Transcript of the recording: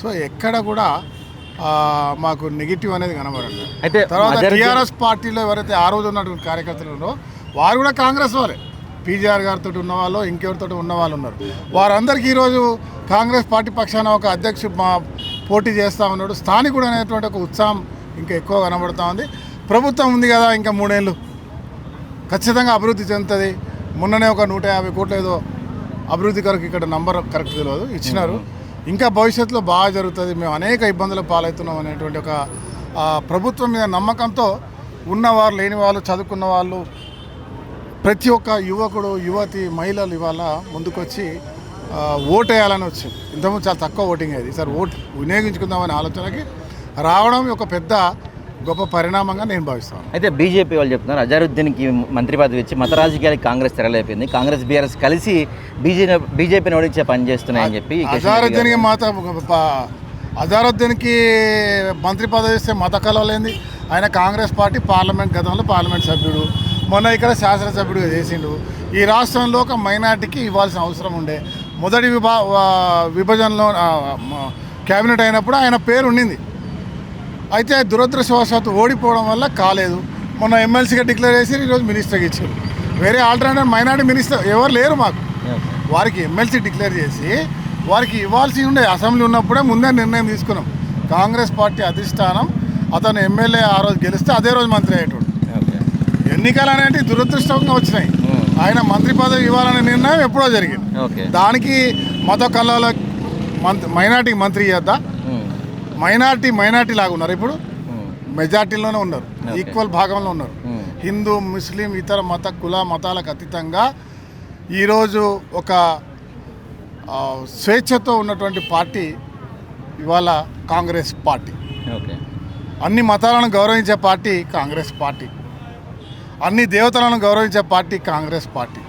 So ఎక్కడ కూడా మాకు నెగిటివ్ అనేది కనబడండి అయితే తర్వాత టీఆర్ఎస్ పార్టీలో ఎవరైతే ఆ రోజు ఉన్నటువంటి కార్యకర్తలు ఉన్నారో వారు కూడా కాంగ్రెస్ వాళ్ళే పీజీఆర్ గారితో ఉన్న వాళ్ళు ఇంకెవరితో ఉన్న వాళ్ళు ఉన్నారు. వారందరికీ ఈరోజు కాంగ్రెస్ పార్టీ పక్షాన ఒక అధ్యక్షుడు మా పోటీ చేస్తూ ఉన్నాడు. స్థానికుడు అనేటువంటి ఒక ఉత్సాహం ఇంకా ఎక్కువ కనబడుతూ ఉంది. ప్రభుత్వం ఉంది కదా ఇంకా మూడేళ్ళు. ఖచ్చితంగా అభివృద్ధి చెందుతుంది. మొన్ననే ఒక నూట యాభై కోట్లు ఏదో అభివృద్ధి కొరకు ఇక్కడ నంబర్ కరెక్ట్ తెలియదు. ఇచ్చినారు. ఇంకా భవిష్యత్తులో బాగా జరుగుతుంది. మేము అనేక ఇబ్బందులు పాలవుతున్నాం అనేటువంటి ఒక ప్రభుత్వం మీద నమ్మకంతో ఉన్నవారు లేని వాళ్ళు చదువుకున్న వాళ్ళు ప్రతి ఒక్క యువకుడు యువతి మహిళలు ఇవాళ ముందుకొచ్చి ఓటేయాలని వచ్చింది. ఇంతకుముందు చాలా తక్కువ ఓటింగ్ అయ్యేది. ఈసారి ఓటు వినియోగించుకుందామనే ఆలోచనకి రావడం ఒక పెద్ద గొప్ప పరిణామంగా నేను భావిస్తాను. అయితే బీజేపీ వాళ్ళు చెప్తున్నారు అజారుద్దీన్కి మంత్రి పదవి ఇచ్చి మత రాజకీయాలకు కాంగ్రెస్ తెరలేపింది. కాంగ్రెస్ బీఆర్ఎస్ కలిసి బీజేపీ బీజేపీని ఓడించే పని చేస్తున్నాయని చెప్పి అజారుద్దీన్కి మాత అజారుద్దీన్కి మంత్రి పదవి ఇస్తే మత కలవలేంది. ఆయన కాంగ్రెస్ పార్టీ పార్లమెంట్ గతంలో పార్లమెంట్ సభ్యుడు. మొన్న ఇక్కడ శాసనసభ్యుడిగా చేసిండు. ఈ రాష్ట్రంలో ఒక మైనార్టీకి ఇవ్వాల్సిన అవసరం ఉండే. మొదటి విభా విభజనలో క్యాబినెట్ అయినప్పుడు ఆయన పేరు ఉండింది. అయితే దురదృష్టవశాత్తు ఓడిపోవడం వల్ల కాలేదు. మొన్న ఎమ్మెల్సీగా డిక్లేర్ చేసి ఈరోజు మినిస్టర్కి ఇచ్చారు. వేరే ఆల్టర్నేటివ్ మైనార్టీ మినిస్టర్ ఎవరు లేరు మాకు. వారికి ఎమ్మెల్సీ డిక్లేర్ చేసి వారికి ఇవ్వాల్సి ఉండే అసెంబ్లీ ఉన్నప్పుడే ముందే నిర్ణయం తీసుకున్నాం. కాంగ్రెస్ పార్టీ అధిష్టానం అతను ఎమ్మెల్యే ఆ రోజు గెలిస్తే అదే రోజు మంత్రి అయ్యేటోడు. ఎన్నికలు అనేవి దురదృష్టంగా వచ్చినాయి. ఆయన మంత్రి పదవి ఇవ్వాలనే నిర్ణయం ఎప్పుడో జరిగింది. ఓకే. దానికి మత కళల మంత్రి మైనార్టీకి మంత్రి చేద్దా. మైనార్టీ మైనార్టీ లాగా ఉన్నారు ఇప్పుడు. మెజార్టీలోనే ఉన్నారు. ఈక్వల్ భాగంలో ఉన్నారు. హిందూ ముస్లిం ఇతర మత కుల మతాలకు అతీతంగా ఈరోజు ఒక స్వేచ్ఛతో ఉన్నటువంటి పార్టీ ఇవాళ కాంగ్రెస్ పార్టీ. అన్ని మతాలను గౌరవించే పార్టీ కాంగ్రెస్ పార్టీ. అన్ని దేవతలను గౌరవించే పార్టీ కాంగ్రెస్ పార్టీ.